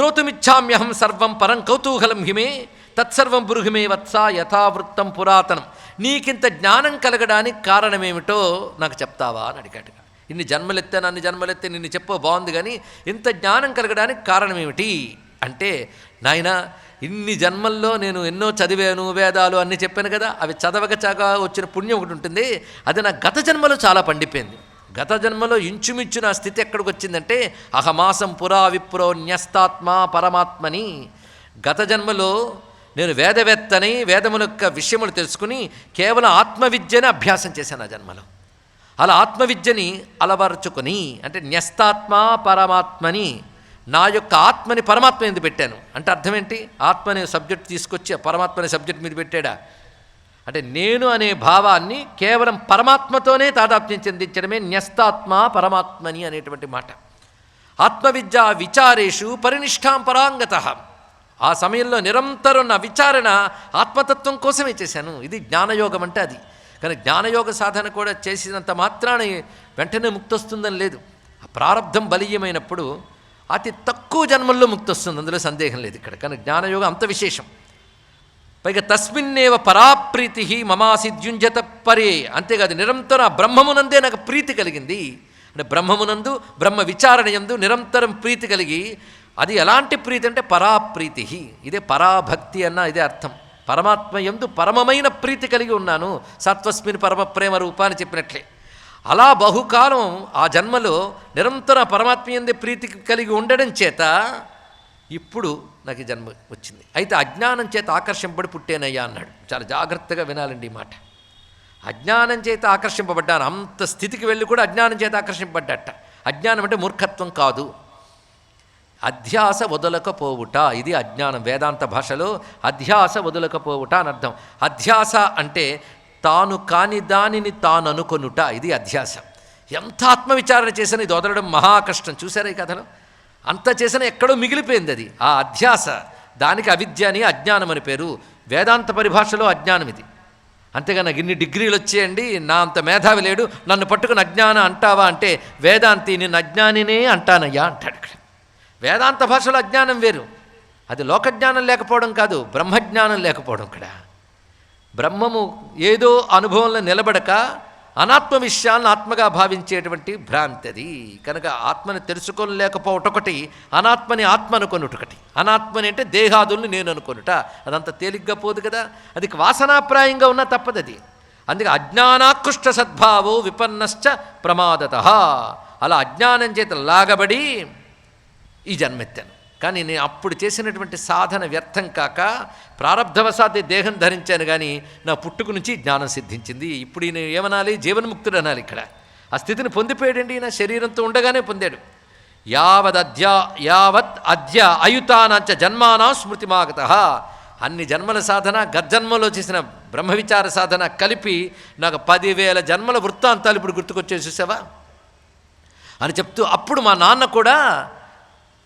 శ్రోతుమిచ్చామ్యహం సర్వం పరం కౌతూహలం హిమే తత్సర్వం బృహిమే వత్స యథావృత్తం పురాతనం. నీకింత జ్ఞానం కలగడానికి కారణమేమిటో నాకు చెప్తావా అని అడిగాడు. ఇన్ని జన్మలెత్తాను అన్ని జన్మలెత్తే నిన్ను చెప్పో బాగుంది కానీ ఇంత జ్ఞానం కలగడానికి కారణమేమిటి? అంటే నాయన ఇన్ని జన్మల్లో నేను ఎన్నో చదివాను వేదాలు అన్నీ చెప్పాను కదా అవి చదవక చాగా వచ్చిన పుణ్యం ఒకటి ఉంటుంది అది నా గత జన్మలో చాలా పండిపోయింది. గత జన్మలో ఇంచుమించు నా స్థితి ఎక్కడికి వచ్చిందంటే అహమాసం పురా విప్రో న్యస్తాత్మ పరమాత్మని. గత జన్మలో నేను వేదవేత్తని వేదముల యొక్క విషయములు తెలుసుకుని కేవలం ఆత్మవిద్యని అభ్యాసం చేశాను ఆ జన్మలో. అలా ఆత్మవిద్యని అలవరుచుకొని అంటే న్యస్తాత్మ పరమాత్మని నా యొక్క ఆత్మని పరమాత్మ మీద పెట్టాను? అంటే అర్థం ఏంటి? ఆత్మ అనే సబ్జెక్ట్ తీసుకొచ్చి ఆ పరమాత్మ అనే సబ్జెక్ట్ మీద పెట్టాడా? అంటే నేను అనే భావాన్ని కేవలం పరమాత్మతోనే తాదాత్మ్యం చెందించడమే న్యస్తాత్మ పరమాత్మని అనేటువంటి మాట. ఆత్మవిద్య విచారేషు పరినిష్టాం పరాంగత. ఆ సమయంలో నిరంతరం నా విచారణ ఆత్మతత్వం కోసమే చేశాను. ఇది జ్ఞానయోగం అంటే అది. కానీ జ్ఞానయోగ సాధన కూడా చేసినంత మాత్రాన వెంటనే ముక్తొస్తుందని లేదు. ఆ ప్రారంధం బలీయమైనప్పుడు అతి తక్కువ జన్మల్లో ముక్తొస్తుంది. అందులో సందేహం లేదు ఇక్కడ. కానీ జ్ఞానయోగం అంత విశేషం. పైగా తస్మిన్నేవ పరాప్రీతి మమాసిద్యుంజత పరే. అంతేకాదు నిరంతరం ఆ బ్రహ్మమునందే నాకు ప్రీతి కలిగింది. అంటే బ్రహ్మమునందు బ్రహ్మ విచారణయందు నిరంతరం ప్రీతి కలిగి అది ఎలాంటి ప్రీతి అంటే పరాప్రీతి ఇదే పరాభక్తి అన్న ఇదే అర్థం. పరమాత్మయందు పరమమైన ప్రీతి కలిగి ఉన్నాను. సత్వస్మిన్ పరమ ప్రేమ రూప అని చెప్పినట్లే. అలా బహుకాలం ఆ జన్మలో నిరంతరం పరమాత్మ ఎందే ప్రీతి కలిగి ఉండడం చేత ఇప్పుడు నాకు జన్మ వచ్చింది. అయితే అజ్ఞానం చేత ఆకర్షింపబడి పుట్టేనయ్యా అన్నాడు. చాలా జాగ్రత్తగా వినాలండి ఈ మాట. అజ్ఞానం చేత ఆకర్షింపబడ్డాను అంత స్థితికి వెళ్ళి కూడా అజ్ఞానం చేత ఆకర్షింపబడ్డట అజ్ఞానం అంటే మూర్ఖత్వం కాదు. అధ్యాస వదలకపోవుట. ఇది అజ్ఞానం. వేదాంత భాషలో అధ్యాస వదలకపోవుట అని అర్థం. అధ్యాస అంటే తాను కాని దానిని తాను అనుకొనుట. ఇది అధ్యాస. ఎంత ఆత్మవిచారణ చేసినా ఇది వదలడం మహా కష్టం. చూసారా ఈ కథలో అంత చేసినా ఎక్కడో మిగిలిపోయింది అది. ఆ అధ్యాస దానికి అవిద్య అని అజ్ఞానం అని పేరు. వేదాంత పరిభాషలో అజ్ఞానం ఇది. అంతేగా నాకు ఇన్ని డిగ్రీలు వచ్చేయండి నా అంత మేధావి లేడు నన్ను పట్టుకుని అజ్ఞాన అంటావా అంటే వేదాంతి నేను అజ్ఞానినే అంటానయ్యా అంటాడు ఇక్కడ. వేదాంత భాషలో అజ్ఞానం వేరు. అది లోకజ్ఞానం లేకపోవడం కాదు బ్రహ్మజ్ఞానం లేకపోవడం ఇక్కడ. బ్రహ్మము ఏదో అనుభవంలో నిలబడక అనాత్మ విషయాలను ఆత్మగా భావించేటువంటి భ్రాంతి అది కనుక ఆత్మని తెలుసుకోలేకపోవటొకటి అనాత్మని ఆత్మ అనుకొనుటొకటి అనాత్మని అంటే దేహాదుల్ని నేను అనుకొనుట. అదంత తేలిగ్గా పోదు కదా? అది వాసనాప్రాయంగా ఉన్నా తప్పదు అది అందుకే అజ్ఞానాకృష్ట సద్భావో విపన్నశ్చ ప్రమాదత. అలా అజ్ఞానం చేత లాగబడి ఈ జన్మెత్తాను. కానీ నేను అప్పుడు చేసినటువంటి సాధన వ్యర్థం కాక ప్రారంధవశాత్తు దేహం ధరించాను కానీ నా పుట్టుకు నుంచి జ్ఞానం సిద్ధించింది. ఇప్పుడు ఈయన ఏమనాలి? జీవన్ముక్తుడు అనాలి ఇక్కడ. ఆ స్థితిని పొందిపోయాడండి నా శరీరంతో ఉండగానే పొందాడు. యావద్ యావత్ అద్య అయుతానంచ జన్మానా స్మృతిమాగత. అన్ని జన్మల సాధన గర్జన్మలో చేసిన బ్రహ్మ విచార సాధన కలిపి నాకు పదివేల జన్మల వృత్తాంతాలు ఇప్పుడు గుర్తుకొచ్చే చూసావా? అని చెప్తూ అప్పుడు మా నాన్న కూడా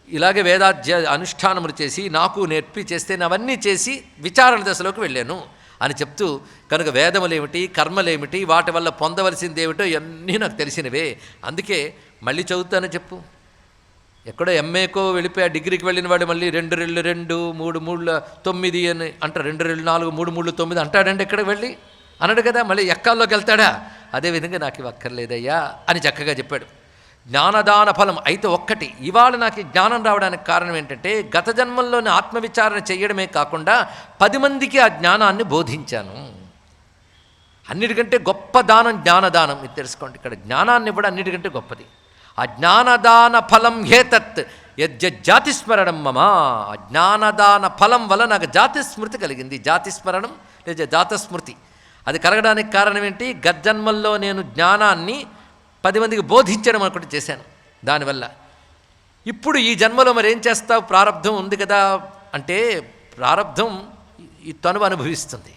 ఇలాగే వేదాధ్య అనుష్ఠానములు చేసి నాకు నేర్పి చేస్తే నేను అవన్నీ చేసి విచారణ దశలోకి వెళ్ళాను అని చెప్తూ కనుక వేదములేమిటి కర్మలేమిటి వాటి వల్ల పొందవలసింది ఏమిటో ఇవన్నీ నాకు తెలిసినవే. అందుకే మళ్ళీ చదువుతాను చెప్పు. ఎక్కడో ఎంఏకో వెళ్ళిపోయి ఆ డిగ్రీకి వెళ్ళిన వాడు మళ్ళీ రెండు రెళ్ళు రెండు మూడు మూడు తొమ్మిది అని అంటారు రెండు రెళ్ళు నాలుగు మూడు మూడు తొమ్మిది అంటాడండి ఎక్కడికి వెళ్ళి? అన్నాడు కదా మళ్ళీ ఎక్కాల్లోకి వెళ్తాడా? అదేవిధంగా నాకు ఇవి అక్కర్లేదయ్యా అని చక్కగా చెప్పాడు. జ్ఞానదాన ఫలం. అయితే ఒక్కటి ఇవాళ నాకు జ్ఞానం రావడానికి కారణం ఏంటంటే గత జన్మల్లోని ఆత్మవిచారణ చేయడమే కాకుండా పది మందికి ఆ జ్ఞానాన్ని బోధించాను. అన్నిటికంటే గొప్ప దానం జ్ఞానదానం. ఇది తెలుసుకోండి ఇక్కడ జ్ఞానాన్ని ఇవ్వడం అన్నిటికంటే గొప్పది. ఆ జ్ఞానదాన ఫలం హేతత్ యజ్జాతిస్మరణం మమ. ఆ జ్ఞానదాన ఫలం వల్ల నాకు జాతి స్మృతి కలిగింది. జాతిస్మరణం లేదా జాతస్మృతి. అది కలగడానికి కారణం ఏంటి? గజ్జన్మల్లో నేను జ్ఞానాన్ని పది మందికి బోధించడం అనుకుంటే చేశాను. దానివల్ల ఇప్పుడు ఈ జన్మలో మరి ఏం చేస్తావు? ప్రారంధం ఉంది కదా. అంటే ప్రారంధం ఈ తనువు అనుభవిస్తుంది.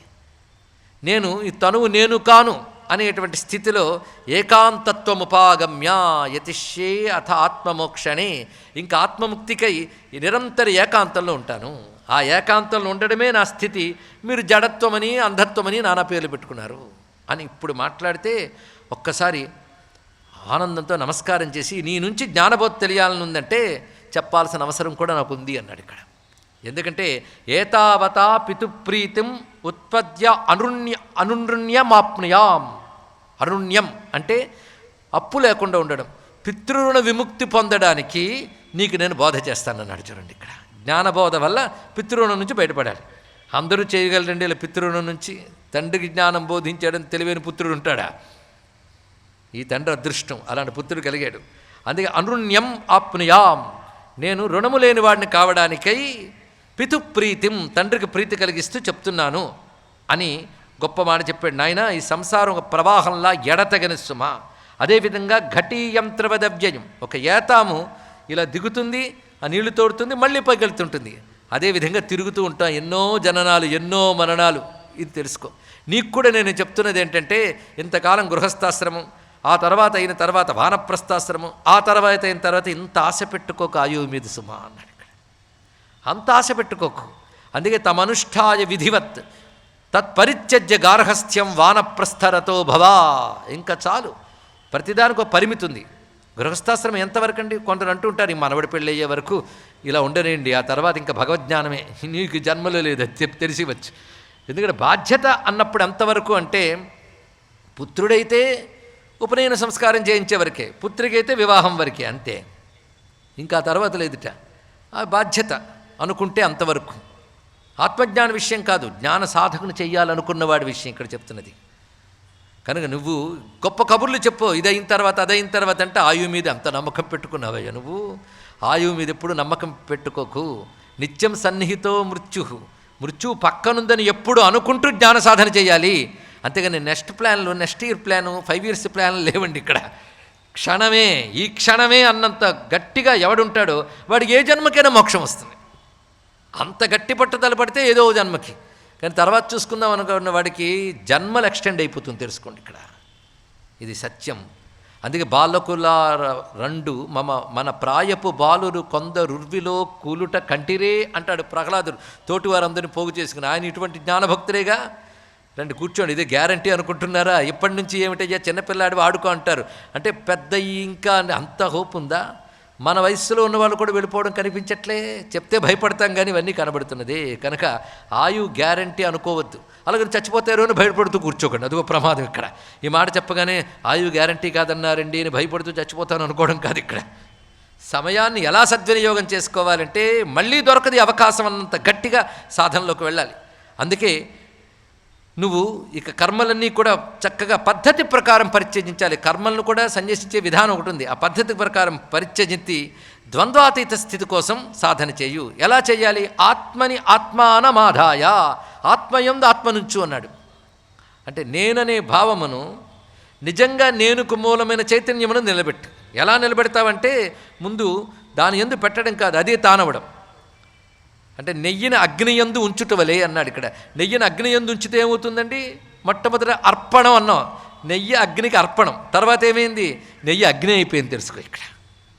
నేను ఈ తనువు నేను కాను అనేటువంటి స్థితిలో ఏకాంతత్వముపాగమ్య యతిష్యే అథ ఆత్మమోక్షణే ఇంకా ఆత్మముక్తికై నిరంతర ఏకాంతంలో ఉంటాను. ఆ ఏకాంతంలో ఉండడమే నా స్థితి. మీరు జడత్వమని అంధత్వమని నానా పేర్లు పెట్టుకున్నారు. అని ఇప్పుడు మాట్లాడితే ఒక్కసారి ఆనందంతో నమస్కారం చేసి నీ నుంచి జ్ఞానబోధ తెలియాలని ఉందంటే చెప్పాల్సిన అవసరం కూడా నాకు ఉంది అన్నాడు ఇక్కడ. ఎందుకంటే ఏతావతా పితుప్రీతిం ఉత్పద్య అనుణ్య అనుణ్యమాప్నుయాం అరుణ్యం అంటే అప్పు లేకుండా ఉండడం. పితృరుణ విముక్తి పొందడానికి నీకు నేను బోధ చేస్తానన్నాడు చూడండి ఇక్కడ. జ్ఞానబోధ వల్ల పితృరుణం నుంచి బయటపడాలి. అందరూ చేయగలరండి ఇలా పితృరుణం నుంచి. తండ్రికి జ్ఞానం బోధించడం తెలివైన పుత్రుడు ఉంటాడా? ఈ తండ్రి అదృష్టం అలాంటి పుత్రుడు కలిగాడు. అందుకే అనుణ్యం ఆప్నుయాం. నేను రుణము లేని వాడిని కావడానికై పితుప్రీతిం తండ్రికి ప్రీతి కలిగిస్తూ చెప్తున్నాను అని గొప్ప మాట చెప్పాడు. నాయన ఈ సంసారం ఒక ప్రవాహంలా ఎడతగని సుమ. అదేవిధంగా ఘటీయంత్రవదవ్యయం. ఒక ఏతాము ఇలా దిగుతుంది ఆ నీళ్ళు తోడుతుంది మళ్ళీ పైకెళ్తుంటుంది అదేవిధంగా తిరుగుతూ ఉంటాం. ఎన్నో జననాలు ఎన్నో మరణాలు. ఇది తెలుసుకో. నీకు కూడా నేను చెప్తున్నది ఏంటంటే ఇంతకాలం గృహస్థాశ్రమం ఆ తర్వాత అయిన తర్వాత వానప్రస్థాశ్రమం ఆ తర్వాత అయిన తర్వాత ఇంత ఆశ పెట్టుకోక ఆయువు మీద సుమా అన్నాడు ఇక్కడ. అంత ఆశ పెట్టుకోకు. అందుకే తమనుష్ఠాయ విధివత్ తత్పరిత్యజ్య గార్హస్థ్యం వానప్రస్థరతో భవా. ఇంకా చాలు. ప్రతిదానికి ఒక పరిమితి ఉంది. గృహస్థాశ్రమం ఎంతవరకు అండి కొందరు అంటుంటారు ఈ మనవడి పెళ్ళి అయ్యే వరకు ఇలా ఉండనండి ఆ తర్వాత ఇంకా భగవజ్ఞానమే నీకు జన్మలో లేదు చెప్పి తెలిసివచ్చు. తెలిసి ఎందుకంటే బాధ్యత అన్నప్పుడు ఎంతవరకు అంటే పుత్రుడైతే ఉపనయన సంస్కారం చేయించే వరకే పుత్రికైతే వివాహం వరకే అంతే. ఇంకా తర్వాత లేదుట. ఆ బాధ్యత అనుకుంటే అంతవరకు. ఆత్మజ్ఞాన విషయం కాదు జ్ఞాన సాధకుని చెయ్యాలనుకున్నవాడి విషయం ఇక్కడ చెప్తున్నది. కనుక నువ్వు గొప్ప కబుర్లు చెప్పు ఇదైన తర్వాత అదైన తర్వాత అంటే ఆయువు మీద అంత నమ్మకం పెట్టుకున్నావయ్యా నువ్వు. ఆయువు మీద ఎప్పుడు నమ్మకం పెట్టుకోకు. నిత్యం సన్నిహితో మృత్యు మృత్యు పక్కనుందని ఎప్పుడు అనుకుంటూ జ్ఞాన సాధన చేయాలి. అంతేగాని నెక్స్ట్ ప్లాన్లు next year plan five years ప్లాన్లు లేవండి ఇక్కడ. క్షణమే ఈ క్షణమే అన్నంత గట్టిగా ఎవడుంటాడో వాడికి ఏ జన్మకైనా మోక్షం వస్తుంది. అంత గట్టి పట్టుదల పడితే ఏదో జన్మకి. కానీ తర్వాత చూసుకుందాం అనుకున్న వాడికి జన్మలు ఎక్స్టెండ్ అయిపోతుంది తెలుసుకోండి ఇక్కడ. ఇది సత్యం. అందుకే బాలకుల రెండు మమ మన ప్రాయపు బాలురు కొందరుర్విలో కూలుట కంటిరే అంటాడు ప్రహ్లాదుడు. తోటి వారందరినీ పోగు చేసుకుని ఆయన ఇటువంటి జ్ఞానభక్తులేగా రండి కూర్చోండి ఇదే గ్యారంటీ అనుకుంటున్నారా? ఇప్పటి నుంచి ఏమిటయ్యా? చిన్నపిల్లాడు ఆడుకో అంటారు. అంటే పెద్ద ఇంకా అంత హోప్ ఉందా? మన వయస్సులో ఉన్న వాళ్ళు కూడా వెళ్ళిపోవడం కనిపించట్లే. చెప్తే భయపడతాం కానీ ఇవన్నీ కనబడుతున్నది. కనుక ఆయు గ్యారంటీ అనుకోవద్దు. అలాగని చచ్చిపోతారు అని భయపడుతూ కూర్చోకండి. ఒక ప్రమాదం ఇక్కడ. ఈ మాట చెప్పగానే ఆయు గ్యారంటీ కాదన్నారండి అని భయపడుతూ చచ్చిపోతాను అనుకోవడం కాదు ఇక్కడ. సమయాన్ని ఎలా సద్వినియోగం చేసుకోవాలంటే మళ్ళీ దొరకది అవకాశం అన్నంత గట్టిగా సాధనలోకి వెళ్ళాలి. అందుకే నువ్వు ఇక కర్మలన్నీ కూడా చక్కగా పద్ధతి ప్రకారం పరిత్యజించాలి. కర్మలను కూడా సన్యసించే విధానం ఒకటి ఉంది. ఆ పద్ధతి ప్రకారం పరిత్యజించి ద్వంద్వాతీత స్థితి కోసం సాధన చేయు. ఎలా చేయాలి? ఆత్మని ఆత్మానమాధాయ. ఆత్మయందు ఆత్మనుంచు అన్నాడు. అంటే నేననే భావమును నిజంగా నేనుకు మూలమైన చైతన్యమును నిలబెట్టు. ఎలా నిలబెడతావంటే ముందు దాని ఎందు పెట్టడం కాదు అదే తానవడం అంటే నెయ్యిని అగ్నియందు ఉంచుటవలే అన్నాడు ఇక్కడ. నెయ్యిని అగ్నియందు ఉంచితే ఏమవుతుందండి? మొట్టమొదట అర్పణం అన్నాం. నెయ్యి అగ్నికి అర్పణం. తర్వాత ఏమైంది? నెయ్యి అగ్ని అయిపోయింది తెలుసుకో ఇక్కడ.